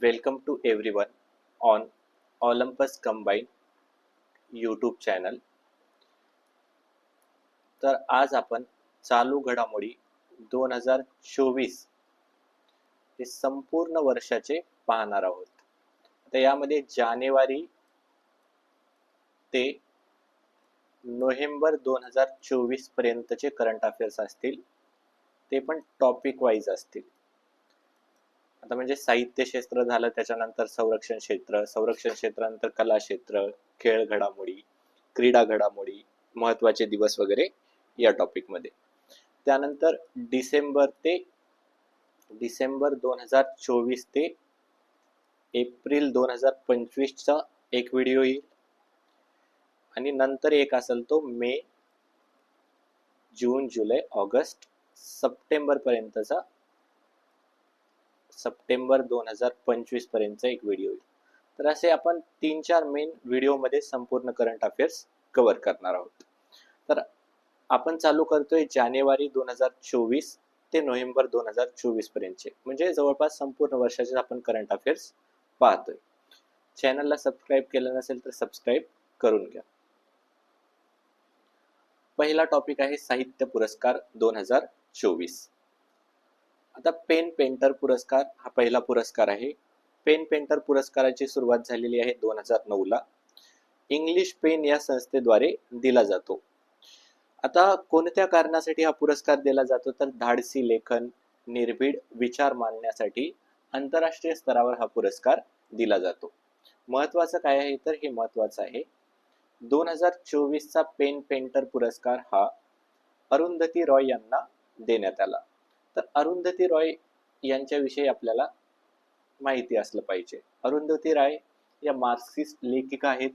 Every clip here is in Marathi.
Welcome to everyone on Olympus Combine YouTube channel तर आज आपण चालू घडामोडी दोन हजार चोवीस हे संपूर्ण वर्षाचे पाहणार आहोत. तर यामध्ये जानेवारी ते नोव्हेंबर दोन हजार चोवीस पर्यंतचे करंट अफेअर्स असतील. ते पण टॉपिक वाईज असतील. आता म्हणजे साहित्य क्षेत्र झालं त्याच्यानंतर संरक्षण क्षेत्र संरक्षण क्षेत्रानंतर कला क्षेत्र खेळ घडामोडी क्रीडा घडामोडी महत्त्वाचे दिवस वगैरे या टॉपिकमध्ये. त्यानंतर डिसेंबर ते डिसेंबर दोन हजार चोवीस ते एप्रिल दोन हजार पंचवीसचा एक व्हिडिओ येईल. आणि नंतर एक असेल तो May June July August September पर्यंतचा सप्टेंबर दोन हजार पंचवीस पर्यंतचा एक व्हिडिओ येईल. तर असे आपण तीन चार मेन व्हिडिओमध्ये संपूर्ण करंट अफेअर्स कव्हर करणार आहोत. तर आपण चालू करतोय जानेवारी दोन हजार चोवीस ते नोव्हेंबर दोन हजार चोवीस पर्यंतचे. म्हणजे जवळपास संपूर्ण वर्षाचे आपण करंट अफेअर्स पाहतोय. चॅनलला सबस्क्राईब केलं नसेल तर सबस्क्राईब करून घ्या. पहिला टॉपिक आहे साहित्य पुरस्कार दोन हजार चोवीस. आता पेन पेंटर पुरस्कार हा पहिला पुरस्कार आहे. पेन पेंटर पुरस्काराची सुरुवात झालेली आहे दोन हजार नऊ ला. इंग्लिश पेन या संस्थेद्वारे दिला जातो. आता कोणत्या कारणासाठी हा पुरस्कार दिला जातो? तर धाडसी लेखन निर्भीड विचार मांडण्यासाठी आंतरराष्ट्रीय स्तरावर हा पुरस्कार दिला जातो. महत्वाचं काय आहे? तर हे महत्वाचं आहे. दोन हजार चोवीसचा पेन पेंटर पुरस्कार हा अरुंधती रॉय यांना देण्यात आला. तर अरुंधती रॉय यांच्याविषयी आपल्याला माहिती असलं पाहिजे. अरुंधती राय या मार्क्सिस्ट लेखिका आहेत.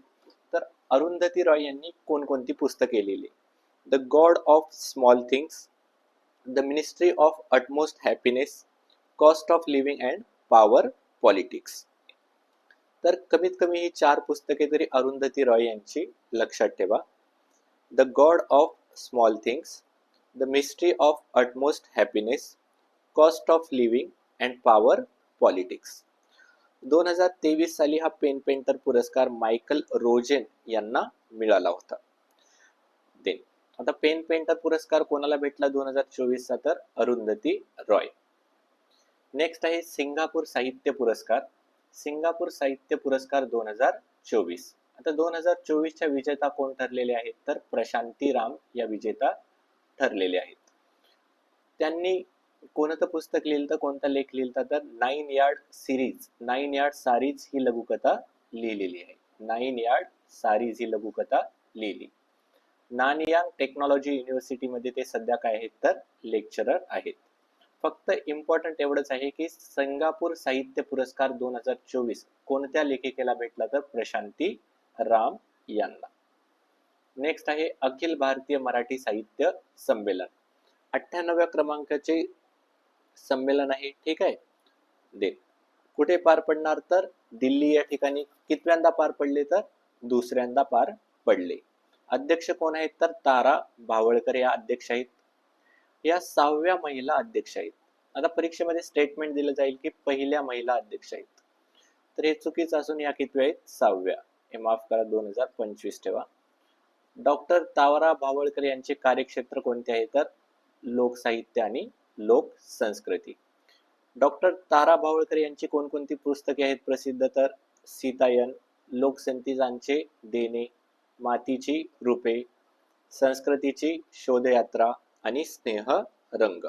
तर अरुंधती रॉय यांनी कोणकोणती पुस्तके लिहिली the god of small things the ministry of utmost happiness cost of living and power politics तर कमीत कमी ही चार पुस्तके तरी अरुंधती रॉय यांची लक्षात ठेवा. The god of small things the ministry of utmost Happiness, cost of living and power politics दोन हजार तेवीस साली हा पेन पेंटर पुरस्कार मायकल रोजेन यांना मिळाला होता. देन आता पेन पेंटर पुरस्कार कोणाला भेटला दोन हजार चोवीसचा तर अरुंधती रॉय. नेक्स्ट आहे सिंगापूर साहित्य पुरस्कार. सिंगापूर साहित्य पुरस्कार दोन हजार चोवीस. आता दोन हजार चोवीसच्या विजेता कोण ठरलेले आहेत? तर प्रशांती राम या विजेता ठरलेले आहेत. त्यांनी कोणतं पुस्तक लिहिलं तर कोणता लेख लिहिलता तर nine yard series nine yard saris ही लघुकथा लिहिलेली आहे. नाईन यार्ड सारीज ही लघुकथा लिहिली. नानयांग टेक्नॉलॉजी युनिव्हर्सिटीमध्ये ते सध्या काय आहेत तर? लेक्चरर आहेत. फक्त इम्पॉर्टंट एवढंच आहे की सिंगापूर साहित्य पुरस्कार दोन हजार चोवीस कोणत्या लेखिकेला भेटला तर? प्रशांती राम यांना. नेक्स्ट आहे अखिल भारतीय मराठी साहित्य संमेलन. अठ्ठ्याण्णव्या क्रमांकाचे संमेलन आहे. ठीक आहे? दे. कुठे पार पडणार तर? दिल्ली या ठिकाणी. कितव्यांदा पार पडले तर? दुसऱ्यांदा पार पडले. अध्यक्ष कोण आहेत तर? तारा भावळकर या अध्यक्ष आहेत. या सहाव्या महिला अध्यक्ष आहेत. आता परीक्षेमध्ये स्टेटमेंट दिलं जाईल की पहिल्या महिला अध्यक्ष आहेत. तर हे चुकीचं असून या कितव्या आहेत? सहाव्या. हे माफ करा दोन हजार पंचवीस ठेवा. डॉक्टर तावरा भावळकर यांचे कार्यक्षेत्र कोणते आहे? तर लोकसाहित्य आणि लोक संस्कृती. डॉक्टर तारा भावळकर यांची कोणकोणती पुस्तके आहेत प्रसिद्ध? तर सीतायन लोकसंतीजांचे देणे मातीची रूपे संस्कृतीची शोधयात्रा आणि स्नेह रंग.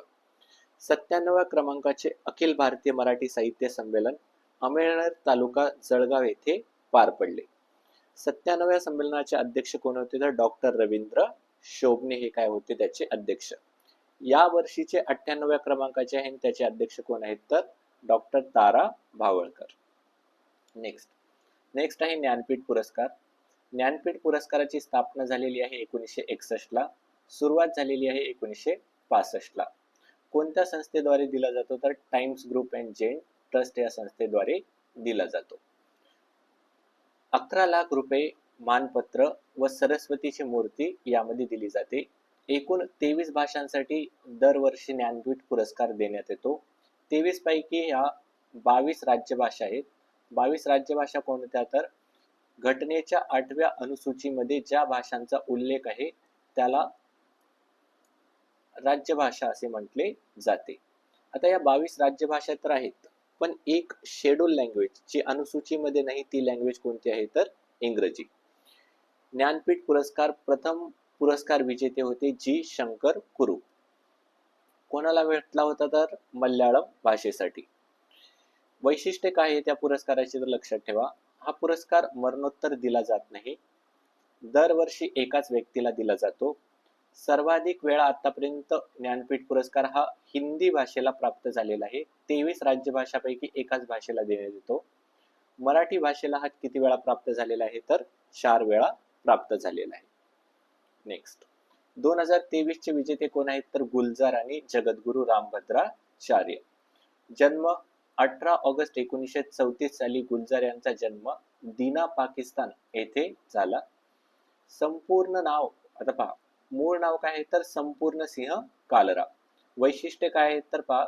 सत्त्याण्णव्या क्रमांकाचे अखिल भारतीय मराठी साहित्य संमेलन अमेळनेर तालुका जळगाव येथे पार पडले. सत्त्याण्णव्या संमेलनाचे अध्यक्ष कोण होते तर डॉक्टर रवींद्र शोभने हे काय होते त्याचे अध्यक्ष. या वर्षीचे अठ्ठ्याण्णव्या क्रमांकाचे आहे त्याचे अध्यक्ष कोण आहेत तर doctor Tara Bhavalkar. Next next आहे ज्ञानपीठ पुरस्कार. ज्ञानपीठ पुरस्काराची स्थापना झालेली आहे एकोणीसशे एकसष्ट ला. सुरुवात झालेली आहे एकोणीसशे पासष्ट ला. कोणत्या संस्थेद्वारे दिला जातो तर Times group and Jain trust या संस्थेद्वारे दिला जातो. अकरा लाख रुपये मानपत्र व सरस्वतीची मूर्ती यामध्ये दिली जाते. एकूण तेवीस भाषांसाठी दरवर्षी ज्ञानपीठ पुरस्कार देण्यात येतो. तेवीस पैकी ह्या बावीस राज्यभाषा आहेत. बावीस राज्यभाषा कोणत्या तर? घटनेच्या आठव्या अनुसूचीमध्ये ज्या भाषांचा उल्लेख आहे त्याला राज्यभाषा असे म्हटले जाते. आता या बावीस राज्यभाषा तर आहेत. पण एक शेड्यूल लँग्वेज जी अनुसूचीमध्ये नाही ती लँग्वेज कोणती आहे? तर इंग्रजी. ज्ञानपीठ पुरस्कार प्रथम पुरस्कार विजेते होते जी शंकर कुरू. कोणाला भेटला होता तर? मल्याळम भाषेसाठी. वैशिष्ट्य काय आहे त्या पुरस्काराचे तर लक्षात ठेवा. हा पुरस्कार मरणोत्तर दिला जात नाही. दरवर्षी एकाच व्यक्तीला दिला जातो. सर्वाधिक वेळा आतापर्यंत ज्ञानपीठ पुरस्कार हा हिंदी भाषेला प्राप्त झालेला आहे. तेवीस राज्यभाषापैकी एकाच भाषेला देण्यात येतो. मराठी भाषेला हा किती वेळा प्राप्त झालेला आहे? तर चार वेळा प्राप्त झालेला आहे. नेक्स्ट दोन हजार तेवीस चे विजेते कोण आहेत? तर गुलजार आणि जगद्गुरु रामभद्राचार्य जन्म अठरा ऑगस्ट एकोणीसशे चौतीस साली गुलजार यांचा जन्म दिना पाकिस्तान येथे झाला. संपूर्ण नाव आता पहा मूळ नाव काय आहे? तर संपूर्ण सिंह कालरा. वैशिष्ट्य काय आहे तर पहा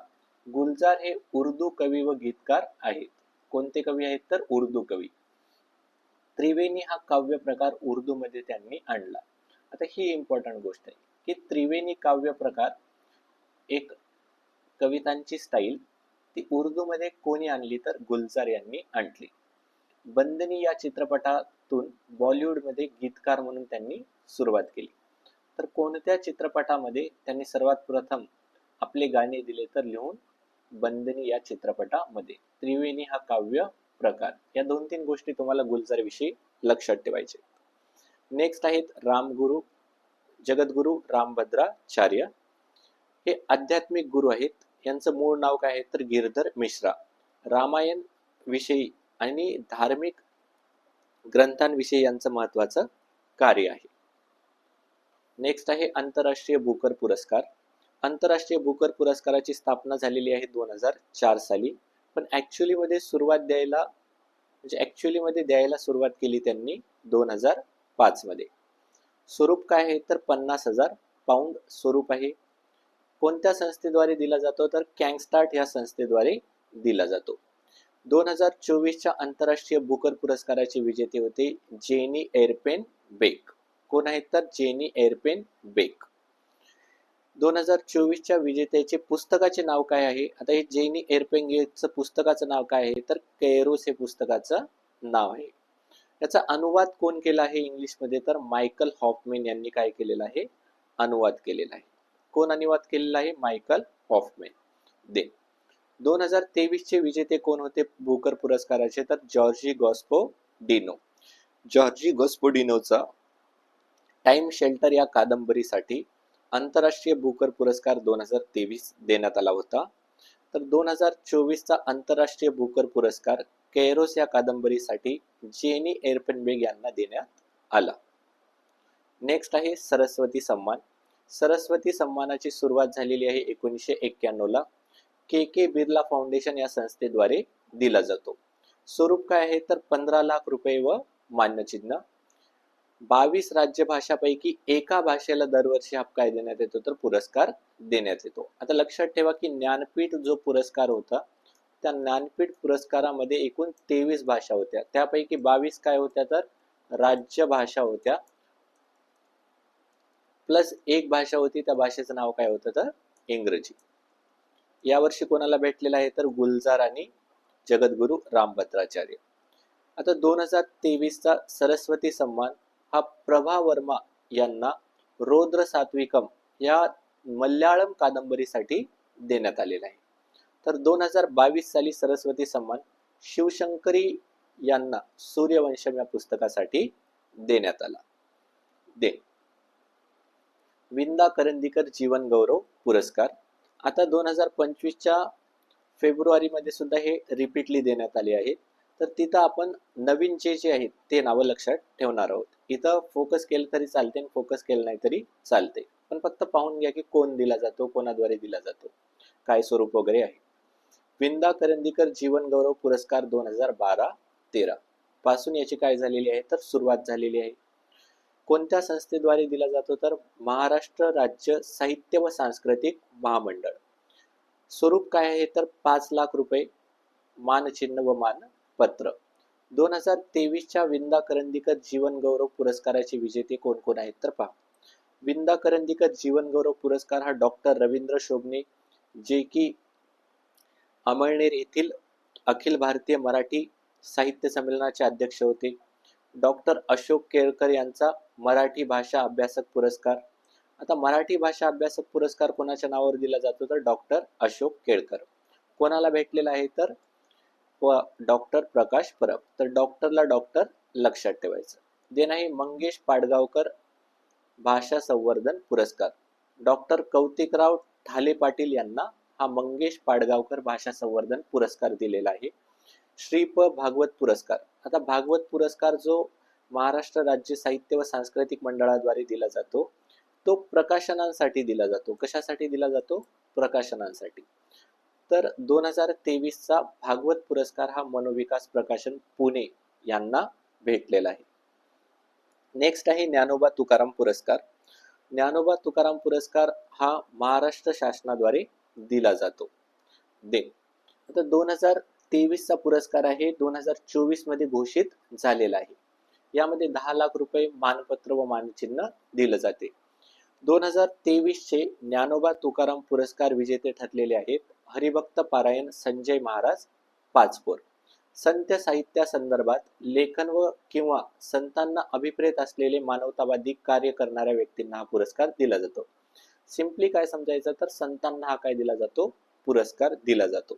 गुलजार हे उर्दू कवी व गीतकार आहेत. कोणते कवी आहेत? तर उर्दू कवी. त्रिवेणी हा काव्य प्रकार उर्दू मध्ये त्यांनी आणला. आता ही इम्पॉर्टंट गोष्ट आहे की त्रिवेणी काव्य प्रकार एक कवितांची स्टाईल ती उर्दू मध्ये कोणी आणली? तर गुलजार यांनी आणली. बंदनी या चित्रपटातून बॉलिवूडमध्ये गीतकार म्हणून त्यांनी सुरुवात केली. तर कोणत्या चित्रपटामध्ये त्यांनी सर्वात प्रथम आपले गाणे दिले तर लिहून? बंदनी या चित्रपटामध्ये. त्रिवेणी हा काव्य प्रकार. या दोन तीन गोष्टी तुम्हाला गुलजार विषयी लक्षात ठेवायचे. नेक्स्ट आहेत रामगुरु जगद्गुरु रामभद्राचार्य. हे आध्यात्मिक गुरु आहेत. यांचं मूळ नाव काय आहे? तर गिरधर मिश्रा. रामायण विषयी आणि धार्मिक ग्रंथांविषयी यांचं महत्वाचं कार्य आहे. नेक्स्ट आहे आंतरराष्ट्रीय बुकर पुरस्कार. आंतरराष्ट्रीय बुकर पुरस्काराची स्थापना झालेली आहे दोन हजार चार साली. पण ॲक्च्युलीमध्ये सुरुवात द्यायला म्हणजे ॲक्च्युअलीमध्ये द्यायला सुरुवात केली त्यांनी दोन हजार पाचमध्ये स्वरूप काय आहे? तर पन्नास हजार पाऊंड स्वरूप आहे. कोणत्या संस्थेद्वारे दिला जातो? तर कॅंगस्टार्ट या संस्थेद्वारे दिला जातो. दोन हजार चोवीसच्या आंतरराष्ट्रीय बुकर पुरस्काराचे विजेते होते जेनी एअरपेन बेक कोण आहेत तर जेनी एअरपेन बेक. दोन हजार चोवीसच्या विजेत्याचे पुस्तकाचे नाव काय आहे? आता हे जेनी एअरपेन बेकचं पुस्तकाचं नाव काय आहे? तर कैरोस हे पुस्तकाचं नाव आहे. याचा अनुवाद कोण केला आहे इंग्लिशमध्ये? तर मायकल हॉफमेन यांनी काय केलेला आहे? अनुवाद केलेला आहे. कोण अनुवाद केलेला आहे? Michael Hofmann. दे. दोन हजार तेवीसचे विजेते कोण होते? भूकर पुरस्काराचे तर जॉर्जी गॉस्पो डिनो. जॉर्जी गॉस्पो डिनोचा टाइम शेल्टर या कादंबरीसाठी आंतरराष्ट्रीय बुकर पुरस्कार दोन हजार तेवीस देण्यात आला होता. तर दोन हजार चोवीसचा आंतरराष्ट्रीय बुकर पुरस्कार कैरोस या कादंबरीसाठी जेनी एरपेनबेग यांना देण्यात आला. नेक्स्ट आहे सरस्वती सन्मान. सरस्वती सन्मानाची सुरुवात झालेली आहे एकोणीसशे एक्क्याण्णव ला. के के बिर्ला फाउंडेशन या संस्थेद्वारे दिला जातो. स्वरूप काय आहे? तर पंधरा लाख रुपये व मान्यचिन्ह. बावीस राज्यभाषापैकी एका भाषेला दरवर्षी हा काय देण्यात येतो तर पुरस्कार देण्यात येतो. आता लक्षात ठेवा की ज्ञानपीठ जो पुरस्कार होता त्या ज्ञानपीठ पुरस्कारामध्ये एकूण तेवीस भाषा होत्या. त्यापैकी बावीस काय होत्या तर? राज्य भाषा होत्या. प्लस एक भाषा होती त्या भाषेचं नाव काय होतं तर? इंग्रजी. यावर्षी कोणाला भेटलेला आहे तर? गुलजार आणि जगद्गुरु रामभद्राचार्य. आता दोन हजार तेवीसचा सरस्वती सन्मान हा प्रभा वर्मा यांना रौद्र सात्विकम या मल्याळम कादंबरीसाठी देण्यात आलेला आहे. तर दोन हजार बावीस साली सरस्वती सन्मान शिवशंकरी यांना सूर्यवंशम या पुस्तकासाठी देण्यात आला. दे. विंदा करंदीकर जीवन गौरव पुरस्कार. आता दोन हजार पंचवीसच्या फेब्रुवारीमध्ये सुद्धा हे रिपीटली देण्यात आले आहेत. तर तिथं आपण नवीन जे जे आहेत ते नावं लक्षात ठेवणार आहोत. इथं फोकस केलं तरी चालते आणि फोकस केलं नाही तरी चालते. पण फक्त पाहून घ्या की कोण दिला जातो कोणाद्वारे दिला जातो. काय स्वरूप वगैरे आहे. विंदा करंदीकर जीवन गौरव पुरस्कार दोन हजार बारा तेरा. पासून याची काय झालेली आहे? तर सुरुवात झालेली आहे. कोणत्या संस्थेद्वारे दिला जातो? तर महाराष्ट्र राज्य साहित्य व सांस्कृतिक महामंडळ. स्वरूप काय आहे? तर पाच लाख रुपये. मानचिन्ह व मान पत्र. दोन हजार तेवीसच्या विंदा करंदीकर जीवन गौरव पुरस्काराचे विजेते कोण कोण आहेत तर पहा. विंदा करंदीकर जीवन गौरव पुरस्कार हा डॉक्टर रवींद्र शोभणे जे की अमळनेर येथील अखिल भारतीय मराठी साहित्य संमेलनाचे अध्यक्ष होते. डॉक्टर अशोक केळकर यांचा मराठी भाषा अभ्यासक पुरस्कार. आता मराठी भाषा अभ्यासक पुरस्कार कोणाच्या नावावर दिला जातो तर डॉक्टर अशोक केळकर. कोणाला भेटलेला आहे तर डॉक्टर प्रकाश परब. तर डॉक्टरला डॉक्टर लक्षात ठेवायचं. देन आहे मंगेश पाडगावकर भाषा संवर्धन पुरस्कार. डॉक्टर कौतिकराव ठाले पाटील यांना हा मंगेश पाडगावकर भाषा संवर्धन पुरस्कार दिलेला आहे. श्रीप भागवत पुरस्कार. आता भागवत पुरस्कार जो महाराष्ट्र राज्य साहित्य व सांस्कृतिक मंडळाद्वारे दिला जातो तो प्रकाशनांसाठी दिला जातो. कशासाठी दिला जातो? प्रकाशनांसाठी. तर दोन हजार तेवीसचा भागवत पुरस्कार हा मनोविकास प्रकाशन पुणे यांना भेटलेला आहे. नेक्स्ट आहे ज्ञानोबा तुकाराम पुरस्कार. ज्ञानोबा तुकाराम पुरस्कार हा महाराष्ट्र शासनाद्वारे दिला जातो. दे आता दोन हजार तेवीसचा पुरस्कार आहे दोन हजार चोवीसमध्ये घोषित झालेला आहे. यामध्ये दहा लाख रुपये मानपत्र व मानचिन्ह दिलं जाते. दोन हजार तेवीसचे ज्ञानोबा तुकाराम पुरस्कार विजेते ठरलेले आहेत हरिभक्त पारायण संजय महाराज पाचपोर. संत साहित्यासंदर्भात लेखन व किंवा संतांना अभिप्रेत असलेले मानवतावादी कार्य करणाऱ्या व्यक्तींना हा पुरस्कार दिला जातो. सिम्पली काय समजायचं तर संतांना हा काय दिला जातो? पुरस्कार दिला जातो.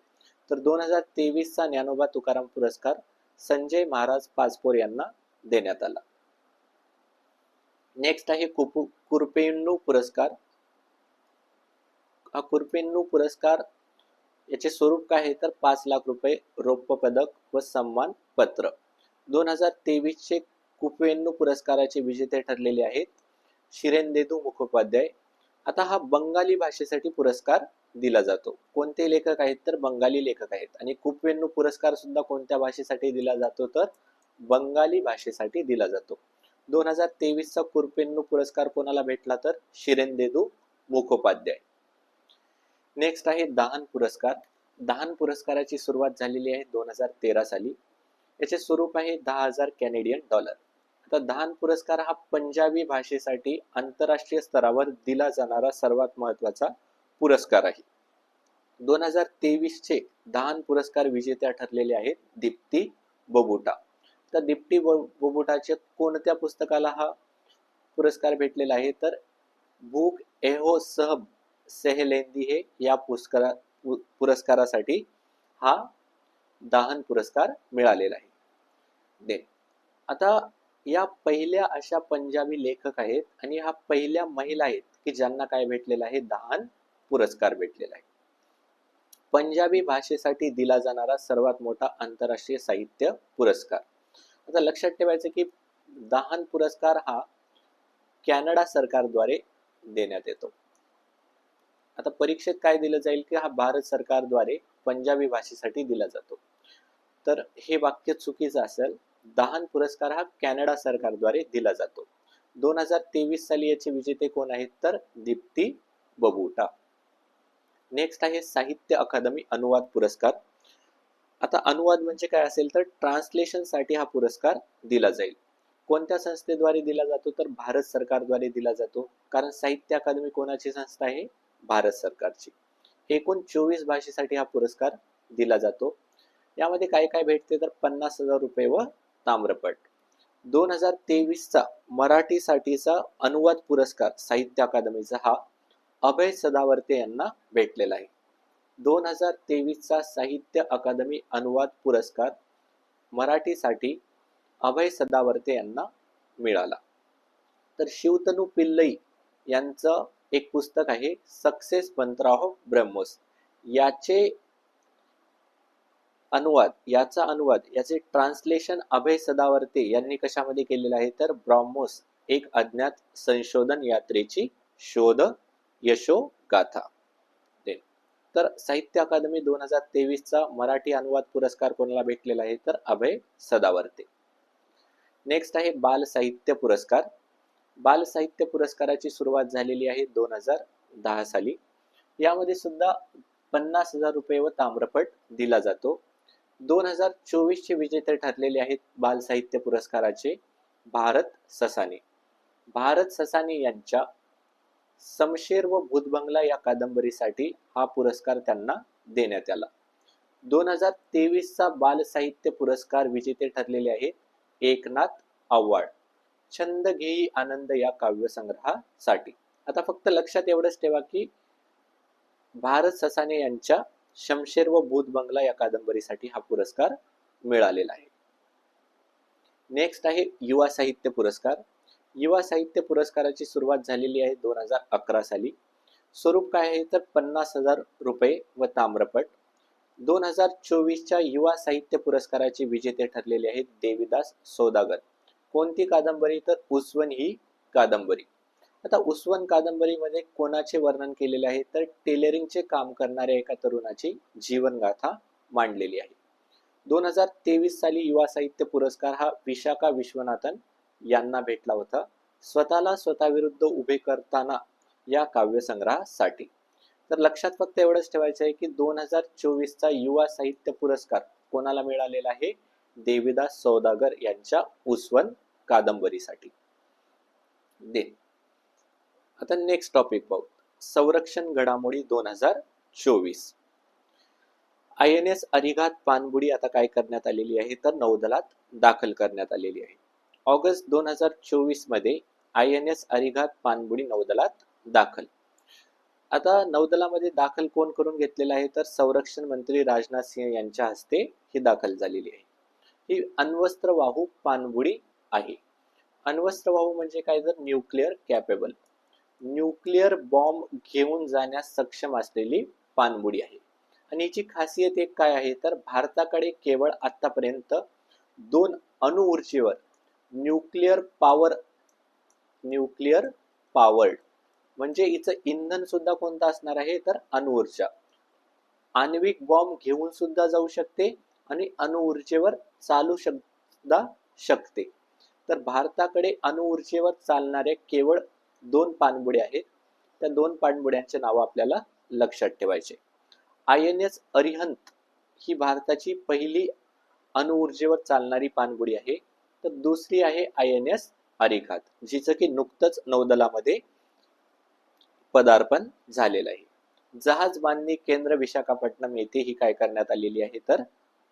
तर दोन हजार तेवीसचा ज्ञानोबा तुकाराम पुरस्कार संजय महाराज पाचपोर यांना देण्यात आला. नेक्स्ट आहे कुपु कुरपेन्नू पुरस्कार. हा कुरपेन्नू पुरस्कार याचे स्वरूप काय आहे? तर पाच लाख रुपये रौप्य पदक व सन्मान पत्र. दोन हजार तेवीसचे कुपवेन्नू पुरस्काराचे विजेते ठरलेले आहेत शिरेंदेदू मुखोपाध्याय. आता हा बंगाली भाषेसाठी पुरस्कार दिला जातो. कोणते लेखक आहेत? तर बंगाली लेखक आहेत. आणि कुपवेन्नू पुरस्कार सुद्धा कोणत्या भाषेसाठी दिला जातो? तर बंगाली भाषेसाठी दिला जातो. दोन हजार तेवीसचा कुरपेन्नू पुरस्कार कोणाला भेटला? तर शिरेंदेदू मुखोपाध्याय. नेक्स्ट आहे दहान पुरस्कार. दहान पुरस्काराची सुरुवात झालेली आहे दोन हजार तेरा साली. याचे स्वरूप आहे दहा हजार कॅनेडियन डॉलर. आता दहान पुरस्कार हा पंजाबी भाषेसाठी आंतरराष्ट्रीय स्तरावर दिला जाणारा सर्वात महत्त्वाचा पुरस्कार आहे. दोन हजार तेवीसचे दहान पुरस्कार विजेत्या ठरलेले आहेत दीप्ती बबुटा. तर दीप्ती बबुटाच्या कोणत्या पुस्तकाला हा पुरस्कार भेटलेला आहे? तर भूक एहो सहब सेहलेंदी हे या पुरस्कारा पुरस्कारासाठी हा दाहन पुरस्कार मिळालेला आहे. दे. आता या पहिल्या अशा पंजाबी लेखक आहेत आणि हा पहिल्या महिला आहेत की ज्यांना काय भेटलेला आहे? दहान पुरस्कार भेटलेला आहे. पंजाबी भाषेसाठी दिला जाणारा सर्वात मोठा आंतरराष्ट्रीय साहित्य पुरस्कार. आता लक्षात ठेवायचं की दहन पुरस्कार हा कॅनडा सरकारद्वारे देण्यात येतो. आता परीक्षेत काय दिलं जाईल की हा भारत सरकारद्वारे पंजाबी भाषेसाठी दिला जातो. तर हे वाक्य चुकीचं असेल. दहान पुरस्कार हा कॅनडा सरकारद्वारे दिला जातो. दोन हजार तेवीस साली याचे विजेते कोण आहेत? तर दीप्ती बबुटा. नेक्स्ट आहे साहित्य अकादमी अनुवाद पुरस्कार. आता अनुवाद म्हणजे काय असेल तर ट्रान्सलेशनसाठी हा पुरस्कार दिला जाईल. कोणत्या संस्थेद्वारे दिला जातो? तर भारत सरकारद्वारे दिला जातो. कारण साहित्य अकादमी कोणाची संस्था आहे? भारत सरकारची. एकूण चोवीस भाषेसाठी हा पुरस्कार दिला जातो. यामध्ये काय काय भेटते तर पन्नास हजार रुपये व ताम्रपट. दोन हजार तेवीसचा मराठीसाठीचा अनुवाद पुरस्कार साहित्य अकादमीचा हा अभय सदावर्ते यांना भेटलेला आहे. दोन हजार तेवीसचा साहित्य अकादमी अनुवाद पुरस्कार मराठीसाठी अभय सदावर्ते यांना मिळाला. तर शिवतनू पिल्लई यांचं एक पुस्तक आहे सक्सेस पंतराव ब्रह्मोस. याचे अनुवाद याचा अनुवाद याचे ट्रान्सलेशन अभय सदावर्ते यांनी कशामध्ये केलेलं आहे? तर ब्रह्मोस एक अज्ञात संशोधन यात्रेची शोध यशो गाथा. तर साहित्य अकादमी दोन हजार तेवीसचा मराठी अनुवाद पुरस्कार कोणाला भेटलेला आहे? तर अभय सदावर्ते. नेक्स्ट आहे बाल साहित्य पुरस्कार. बाल साहित्य पुरस्काराची सुरुवात झालेली आहे दोन हजार दहा साली. यामध्ये सुद्धा पन्नास हजार रुपये व ताम्रपट दिला जातो. दोन हजार चोवीस चे विजेते ठरलेले आहेत बाल साहित्य पुरस्काराचे भारत ससाने. भारत ससाने यांच्या समशेर व भूतबंगला या कादंबरीसाठी हा पुरस्कार त्यांना देण्यात आला. दोन हजार तेवीसचा बालसाहित्य बाल साहित्य पुरस्कार विजेते ठरलेले आहेत एकनाथ आव्हाड. छंद घेई आनंद या काव्यसंग्रहासाठी. आता फक्त लक्षात एवढंच ठेवा की भारत ससाने यांच्या शमशेर व भूत बंगला या कादंबरीसाठी हा पुरस्कार मिळालेला आहे. नेक्स्ट आहे युवा साहित्य पुरस्कार. युवा साहित्य पुरस्काराची सुरुवात झालेली आहे दोन हजार अकरा साली. स्वरूप काय आहे तर पन्नास हजार रुपये व ताम्रपट. दोन हजार चोवीसच्या युवा साहित्य पुरस्काराचे विजेते ठरलेले आहेत देविदास सौदागर. कोणती कादंबरी? तर उस्वन ही कादंबरी. आता उस्वन कादंबरीमध्ये कोणाचे वर्णन केलेले आहे? तर टेलरिंगचे काम करणाऱ्या एका तरुणाची जीवनगाथा मांडलेली आहे. दोन हजार तेवीस साली युवा साहित्य पुरस्कार हा विशाखा विश्वनाथन यांना भेटला होता. स्वतःला स्वतःविरुद्ध उभे करताना या काव्यसंग्रहासाठी. तर लक्षात फक्त एवढंच ठेवायचं आहे की दोन हजार चोवीसचा युवा साहित्य पुरस्कार कोणाला मिळालेला आहे? देविदास सौदागर यांच्या उस्वन कादंबरीसाठी. दे आता नेक्स्ट टॉपिक पाहू संरक्षण घडामोडी दोन हजार चोवीस. आय एन एस अरिघात पानबुडी आता काय करण्यात आलेली आहे? तर नौदलात दाखल करण्यात आलेली आहे. ऑगस्ट दोन हजार चोवीसमध्ये आय एन एस अरिघात पानबुडी नौदलात दाखल. आता नौदलामध्ये दाखल कोण करून घेतलेला आहे? तर संरक्षण मंत्री राजनाथ सिंह यांच्या हस्ते ही दाखल झालेली आहे. ही अण्वस्त्र वाहू पाणबुडी आहे. अण्वस्त्र वाहू म्हणजे काय? तर न्यूक्लिअर कॅपेबल. न्यूक्लिअर बॉम्ब घेऊन जाण्यास सक्षम असलेली पाणबुडी आहे. आणि याची खासियत एक काय आहे? तर भारताकडे केवळ आतापर्यंत दोन अणुऊर्जेवर न्यूक्लिअर पॉवर न्यूक्लिअर पॉवर्ड म्हणजे हिचं इंधन सुद्धा कोणतं असणार आहे? तर अणुऊर्जा आण्विक बॉम्ब घेऊन सुद्धा जाऊ शकते आणि अणुऊर्जेवर चालू सुद्धा शकते. तर भारताकडे अणुऊर्जेवर चालणाऱ्या केवळ दोन पाणबुड्या आहेत. त्या दोन पाणबुड्यांचे नाव आपल्याला लक्षात ठेवायचे. आय एन एस अरिहंत ही भारताची पहिली अणुऊर्जेवर चालणारी पाणबुडी आहे. तर दुसरी आहे आय एन एस अरिघात जिचं की नुकतंच नौदलामध्ये पदार्पण झालेलं आहे. जहाज बांधणी केंद्र विशाखापट्टणम येथे ही काय करण्यात आलेली आहे तर?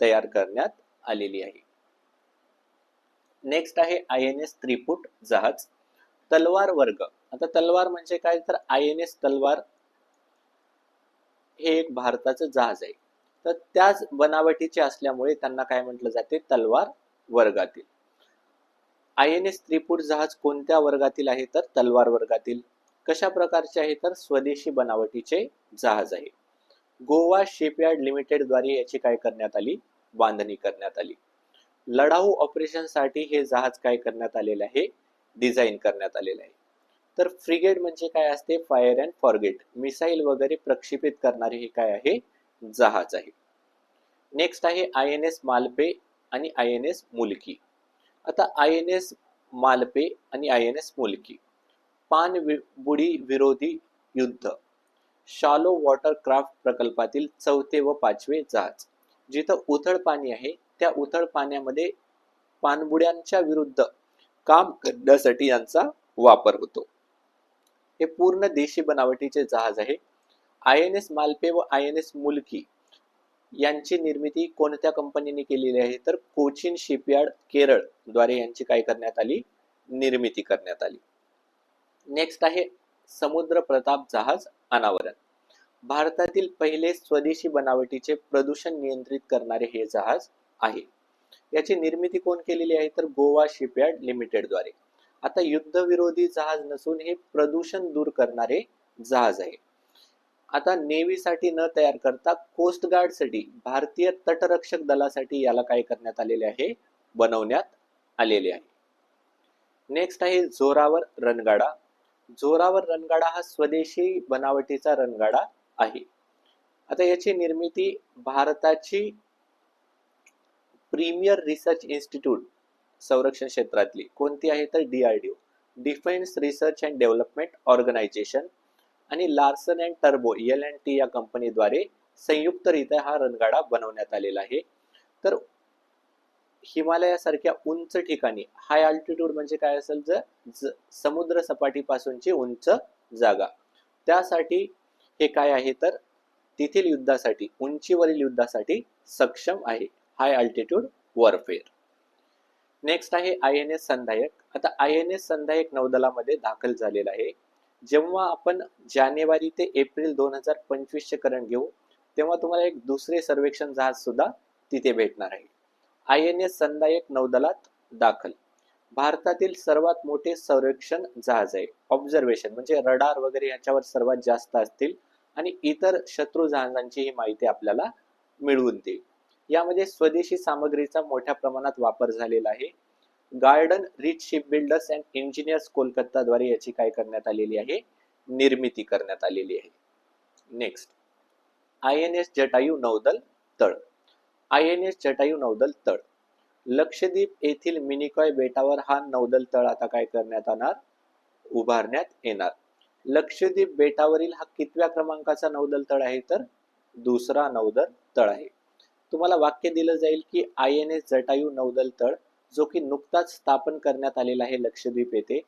तयार करण्यात आलेली आहे. नेक्स्ट आहे आय एन एस त्रिपुट जहाज. तलवार वर्ग. आता तलवार म्हणजे काय? तर आय एन एस तलवार हे एक भारताचं जहाज आहे. तर त्याच बनावटीचे असल्यामुळे त्यांना काय म्हटलं जाते? तलवार वर्गातील. आय एन एस त्रिपुट जहाज कोणत्या वर्गातील आहे? तर तलवार वर्गातील. कशा प्रकारचे आहे? तर स्वदेशी बनावटीचे जहाज आहे. गोवा शिपयार्ड लिमिटेडद्वारे याची काय करण्यात आली? बांधणी करण्यात आली. लढाऊ ऑपरेशनसाठी हे जहाज काय करण्यात आलेलं आहे? डिझाईन करण्यात आलेलं आहे. तर फ्रिगेट म्हणजे काय असते? फायर अँड फॉरगेट मिसाईल वगैरे प्रक्षेपित करणारे हे काय आहे? जहाज आहे. नेक्स्ट आहे आय एन एस मालपे आणि आय एन एस मुलकी. आता आय एन एस मालपे आणि आय एन एस मुलकी. पान बुडी विरोधी युद्ध. शालो वॉटर क्राफ्ट प्रकल्पातील चौथे व पाचवे जहाज. जिथं उथळ पाणी आहे त्या उथळ पाण्यामध्ये पाणबुड्यांच्या विरुद्ध काम करण्यासाठी यांचा वापर होतो. हे पूर्ण देशी बनावटीचे जहाज आहे. आय एन एस मालपे व आय एन एस मुलकी यांची निर्मिती कोणत्या कंपनीने केलेली आहे? तर कोचिन शिपयार्ड केरळद्वारे यांची काय करण्यात आली? निर्मिती करण्यात आली. नेक्स्ट आहे समुद्र प्रताप जहाज अनावरण. भारतातील पहिले स्वदेशी बनावटीचे प्रदूषण नियंत्रित करणारे हे जहाज आहे. याची निर्मिती कोण केलेली आहे? तर गोवा शिपयार्ड लिमिटेडद्वारे. आता युद्धविरोधी जहाज नसून हे प्रदूषण दूर करणारे जहाज आहे. आता नेव्हीसाठी न तयार करता कोस्ट गार्डसाठी भारतीय तटरक्षक दलासाठी याला काय करण्यात आलेले आहे? बनवण्यात आलेले आहे. नेक्स्ट आहे जोरावर रणगाडा. जोरावर रणगाडा हा स्वदेशी बनावटीचा रणगाडा आहे. आता याची निर्मिती भारताची प्रीमियर रिसर्च इन्स्टिट्यूट संरक्षण क्षेत्रातली. कोणती आहे तर DRDO defence research and development organisation आणि लार्सन अँड टर्बो एल अँड टी या कंपनीद्वारे संयुक्तरित्या हा रणगाडा बनवण्यात आलेला आहे. तर हिमालयासारख्या उंच ठिकाणी हाय अल्टिट्यूड म्हणजे काय असेल जर? समुद्र सपाटीपासूनची उंच जागा. त्यासाठी हे काय आहे तर? तेथील युद्धासाठी उंचीवरील युद्धासाठी सक्षम आहे. हाय अल्टिट्यूड वॉरफेअर नेक्स्ट आहे आय एन एस संधायक. आता आय एन एस संधायक नौदलामध्ये दाखल झालेला आहे. जेव्हा आपण जानेवारी ते एप्रिल दोन हजार पंचवीसचे करंट घेऊ तेव्हा तुम्हाला एक दुसरे सर्वेक्षण जहाज सुद्धा तिथे भेटणार आहे. आय एन एस संधायक नौदलात दाखल. भारतातील सर्वात मोठे संरक्षण जहाज आहे. ऑब्झर्वेशन म्हणजे रडार वगैरे याच्यावर सर्वात जास्त असतील आणि इतर शत्रू जहाजांची ही माहिती आपल्याला मिळवून देईल. यामध्ये स्वदेशी सामग्रीचा मोठ्या प्रमाणात वापर झालेला आहे. Garden Reach Shipbuilders and Engineers कोलकाताद्वारे याची काय करण्यात आलेली आहे? निर्मिती करण्यात आलेली आहे. Next I N S Jatayu नौदल तळ. आय एन एस जटायू नौदल तळ. लक्षद्वीप येथील मिनिकॉय बेटावर हा नौदल तळ आता काय करण्यात येणार उभारण्यात येणार. लक्षद्वीप बेटावरील हा कितव्या क्रमांकाचा नौदल तळ आहे तर? दुसरा नौदल तळ आहे. तुम्हाला वाक्य दिलं जाईल की आय एन एस जटायू नौदल तळ जो की नुकताच स्थापन करण्यात आलेला आहे लक्षद्वीप येथे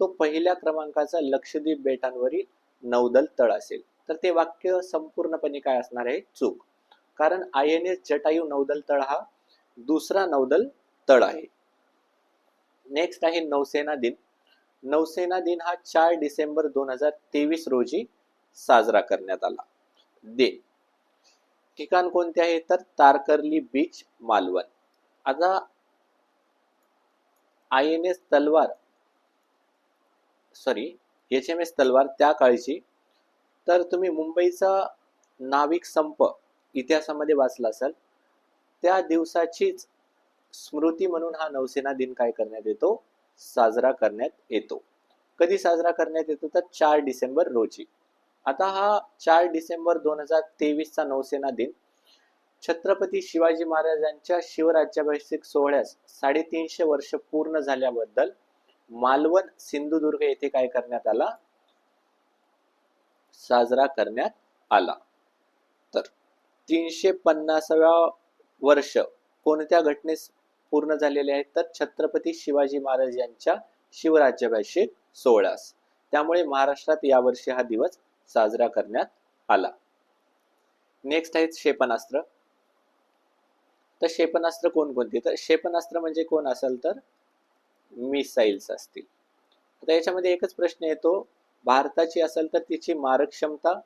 तो पहिल्या क्रमांकाचा लक्षद्वीप बेटांवरील नौदल तळ असेल. तर ते वाक्य संपूर्णपणे काय असणार आहे? चूक. कारण आय एन एस जटायू नौदल तळ हा दुसरा नौदल तळ आहे. नेक्स्ट आहे नौसेना दिन. नौसेना दिन हा चार डिसेंबर दोन हजार तेवीस रोजी साजरा करण्यात आला. दिन. ठिकाण कोणते आहे? तर तारकर्ली बीच मालवण. आता I N S Talwar sorry H M S Talwar त्या काळची. तर तुम्ही मुंबईचा नाविक संप इतिहासामध्ये वाचला असाल. त्या दिवसाचीच स्मृती म्हणून हा नौसेना दिन काय करण्यात येतो? साजरा करण्यात येतो. कधी साजरा करण्यात येतो? तर चार डिसेंबर रोजी. आता हा चार डिसेंबर दोन हजार तेवीसचा नौसेना दिन. छत्रपती शिवाजी महाराजांच्या शिवराज्याभिषेक सोहळ्यास साडेतीनशे वर्ष पूर्ण झाल्याबद्दल मालवण सिंधुदुर्ग येथे काय करण्यात आला? साजरा करण्यात आला. तर तीनशे पन्नासाव्या वर्ष कोणत्या घटनेस पूर्ण झालेले आहेत? तर छत्रपती शिवाजी महाराज यांच्या शिवराज्याभिषेक सोहळ्यास. त्यामुळे महाराष्ट्रात यावर्षी हा दिवस साजरा करण्यात आला. नेक्स्ट आहेत क्षेपणास्त्र. तर क्षेपणास्त्र कोणकोणती? तर क्षेपणास्त्र म्हणजे कोण असेल तर मिसाईल्स असतील. आता याच्यामध्ये एकच प्रश्न येतो भारताची असेल तर तिची मारक क्षमता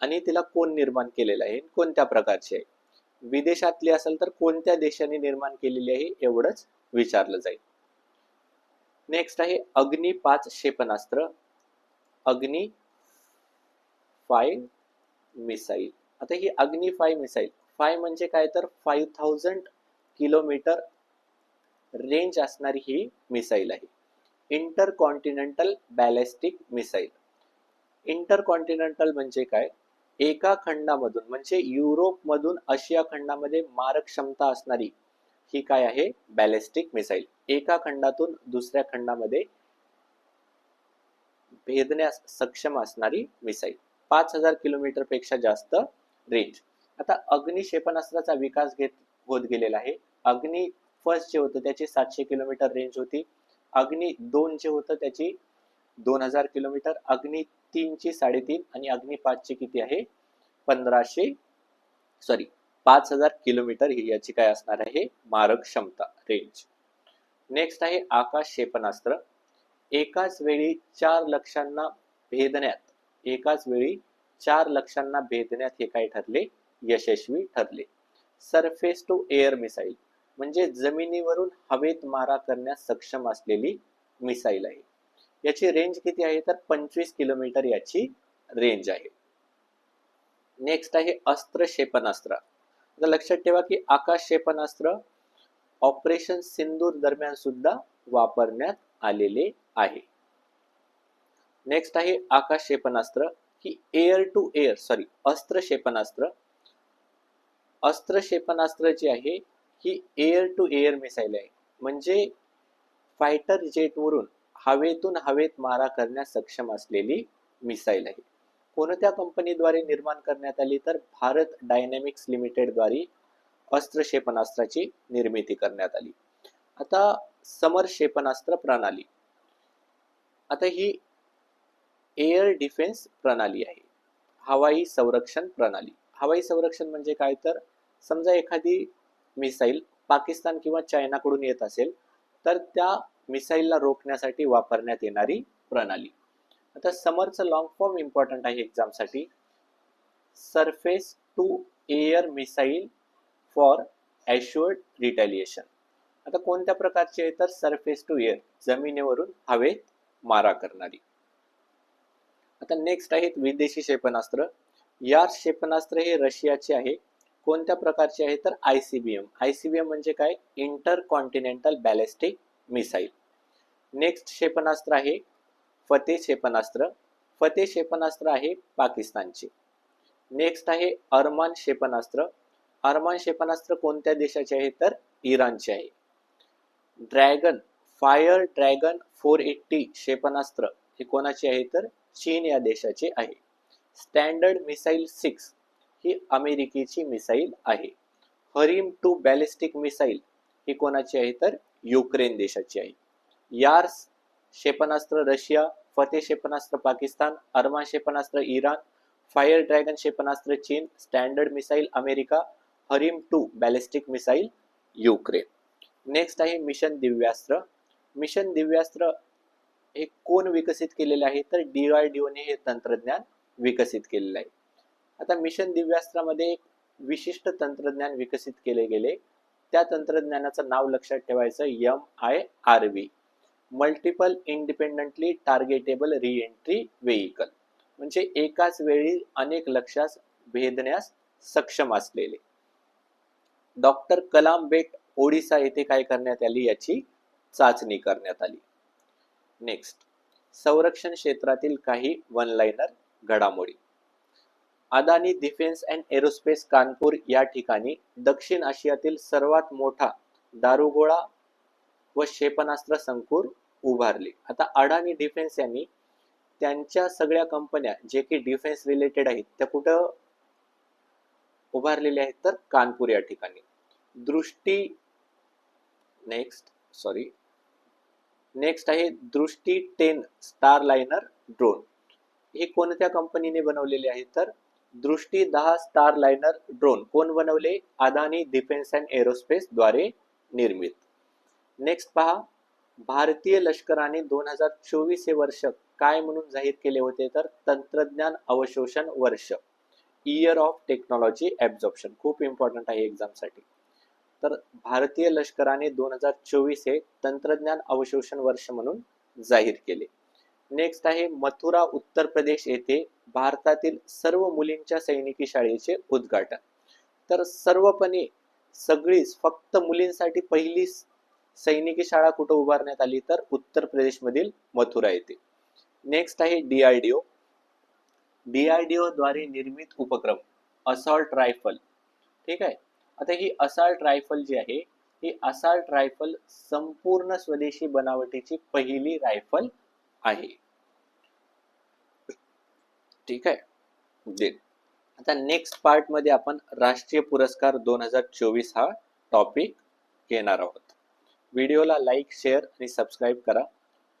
आणि तिला कोण निर्माण केलेलं आहे? कोणत्या प्रकारची आहे? विदेशातली असेल तर कोणत्या देशाने निर्माण केलेली आहे एवढंच विचारलं जाईल. नेक्स्ट आहे अग्नी पाच क्षेपणास्त्र. अग्नी फाय मिसाईल आता ही अग्नी फाय मिसाईल फाय म्हणजे काय? तर फाईव्ह थाउजंड किलोमीटर रेंज असणारी ही मिसाईल आहे. Inter continental ballistic missile intercontinental म्हणजे काय? एका खंडामधून म्हणजे युरोपमधून आशिया खंडामध्ये मारक क्षमता असणारी ही काय आहे? बॅलेस्टिक मिसाईल एका खंडातून दुसऱ्या खंडामध्ये भेदण्यास सक्षम असणारी मिसाईल पाच हजार किलोमीटरपेक्षा जास्त रेंज आता अग्नि क्षेपणास्त्राचा विकास घेत होत गेलेला आहे. अग्नी फर्स्ट जे होतं त्याची सातशे किलोमीटर रेंज होती. अग्नी दोन जे होतं त्याची दोन हजार किलोमीटर. अग्नी तीनची साडेतीन आणि अग्नि पाचची किती आहे? पंधराशे सॉरी पाच हजार किलोमीटर ही याची काय असणार आहे? मारक क्षमता रेंज नेक्स्ट आहे आकाश क्षेपणास्त्र. एकाच वेळी चार लक्षांना भेदण्यात एकाच वेळी चार लक्षांना भेदण्यात हे काय ठरले? यशस्वी ठरले. सरफेस टू एअर मिसाईल म्हणजे जमिनीवरून हवेत मारा करण्यास सक्षम असलेली मिसाईल आहे. याची रेंज किती आहे? तर पंचवीस किलोमीटर याची रेंज आहे. नेक्स्ट आहे अस्त्र क्षेपणास्त्र. आता लक्षात ठेवा की आकाश क्षेपणास्त्र ऑपरेशन सिंदूर दरम्यान सुद्धा वापरण्यात आलेले आहे. नेक्स्ट आहे आकाश क्षेपणास्त्र. ही air to air sorry Astra क्षेपणास्त्र. अस्त्र क्षेपणास्त्र जे आहे ही एअर टू एअर मिसाईल आहे. म्हणजे फायटर जेटवरून हवेतून हवेत मारा करण्यास सक्षम असलेली मिसाईल आहे. कोणत्या कंपनीद्वारे निर्माण करण्यात आली? तर भारत डायनॅमिक्स लिमिटेडद्वारे अस्त्र क्षेपणास्त्राची निर्मिती करण्यात आली. आता समर क्षेपणास्त्र प्रणाली. आता ही एअर डिफेन्स प्रणाली आहे. हवाई संरक्षण प्रणाली. हवाई संरक्षण म्हणजे काय तर समजा एखादी मिसाईल पाकिस्तान किंवा चायनाकडून येत असेल तर त्या मिसाईलला रोखण्यासाठी वापरण्यात येणारी प्रणाली. आता समरचं लॉंग फॉर्म इम्पॉर्टंट आहे एक्झामसाठी surface to air missile for assured retaliation आता कोणत्या प्रकारची आहे तर सरफेस टू एअर जमिनीवरून हवेत मारा करणारी. आता नेक्स्ट आहेत विदेशी क्षेपणास्त्र. या क्षेपणास्त्र हे रशियाचे आहे. कोणत्या प्रकारचे आहे? तर I C B M I C B M म्हणजे काय? इंटर कॉन्टिनेंटल मिसाईल नेक्स्ट क्षेपणास्त्र आहे फते क्षेपणास्त्र. फते क्षेपणास्त्र आहे पाकिस्तानचे. नेक्स्ट आहे अरमान क्षेपणास्त्र. अरमान क्षेपणास्त्र कोणत्या देशाचे आहे? तर इराणचे आहे. Dragon fire dragon four eighty क्षेपणास्त्र हे कोणाचे आहे? तर चीन या देशाची आहे. स्टँडर्ड मिसाईल सिक्स ही अमेरिकेची मिसाईल आहे. हरिम टू बॅलिस्टिक मिसाईल ही कोणाची आहे तर युक्रेन देशाची आहे. यार्स क्षेपणास्त्र रशिया फते क्षेपणास्त्र पाकिस्तान अरमान क्षेपणास्त्र इराण फायर ड्रॅगन क्षेपणास्त्र चीन standard missile America Hrim two ballistic missile Ukraine next आहे मिशन दिव्यास्त्र. मिशन दिव्यास्त्र हे कोण विकसित केलेले आहे? तर डीआरडीओने हे तंत्रज्ञान विकसित केलेलं आहे. आता मिशन दिव्यास्त्रामध्ये एक विशिष्ट तंत्रज्ञान विकसित केले गेले. त्या तंत्रज्ञानाचं नाव लक्षात ठेवायचं M I R V. Multiple independently targetable reentry vehicle म्हणजे एकाच वेळी अनेक लक्षास भेदण्यास सक्षम असलेले. डॉक्टर कलाम बेट ओडिसा येथे काय करण्यात आली? याची चाचणी करण्यात आली. नेक्स्ट संरक्षण क्षेत्रातील काही वन लाईनर घडामोडी. Adani defence and aerospace Kanpur या ठिकाणी दक्षिण आशियातील सर्वात मोठा दारुगोळा व क्षेपणास्त्र संकुल उभारले. आता अडानी डिफेन्स यांनी त्यांच्या सगळ्या कंपन्या जे की डिफेन्स रिलेटेड आहेत त्या कुठं उभारलेल्या आहेत? तर कानपूर या ठिकाणी. दृष्टी नेक्स्ट सॉरी नेक्स्ट आहे दृष्टी टेन स्टार लाइनर ड्रोन हे कोणत्या कंपनीने बनवलेले आहे? तर दृष्टी दहा स्टार लाइनर ड्रोन कोण बनवले? अदानी डिफेन्स अँड एरोस्पेस द्वारे निर्मित. नेक्स्ट पहा भारतीय लष्कराने दोन हजार चोवीस हे वर्ष काय म्हणून जाहीर केले होते? तर तंत्रज्ञान अवशोषण वर्ष. इयर ऑफ टेक्नॉलॉजी ॲब्झॉर्प्शन खूप इम्पॉर्टंट आहे एक्झामसाठी तर भारतीय लष्कराने दोन हजार चोवीस हे तंत्रज्ञान अवशोषण वर्ष म्हणून जाहीर केले. नेक्स्ट आहे मथुरा उत्तर प्रदेश येथे भारतातील सर्व मुलींच्या सैनिकी शाळेचे उद्घाटन. तर सर्वपणे सगळीच फक्त मुलींसाठी पहिली सैनिकी शाळा कुठं उभारण्यात आली तर उत्तर प्रदेशमधील मथुरा येथे. नेक्स्ट आहे डीआरडीओ डीआरडीओ द्वारे निर्मित उपक्रम असॉल्ट रायफल ठीक आहे? आता ही असाल्ट रायफल जी आहे ही असाल्ट रायफल संपूर्ण स्वदेशी बनावटीची पहिली रायफल आहे. ठीक आहे? देन आता नेक्स्ट पार्टमध्ये आपण राष्ट्रीय पुरस्कार दोन हजार चोवीस हा टॉपिक घेणार आहोत. व्हिडिओला लाईक शेअर आणि सबस्क्राईब करा.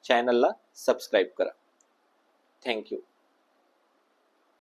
चॅनलला सबस्क्राईब करा. थँक्यू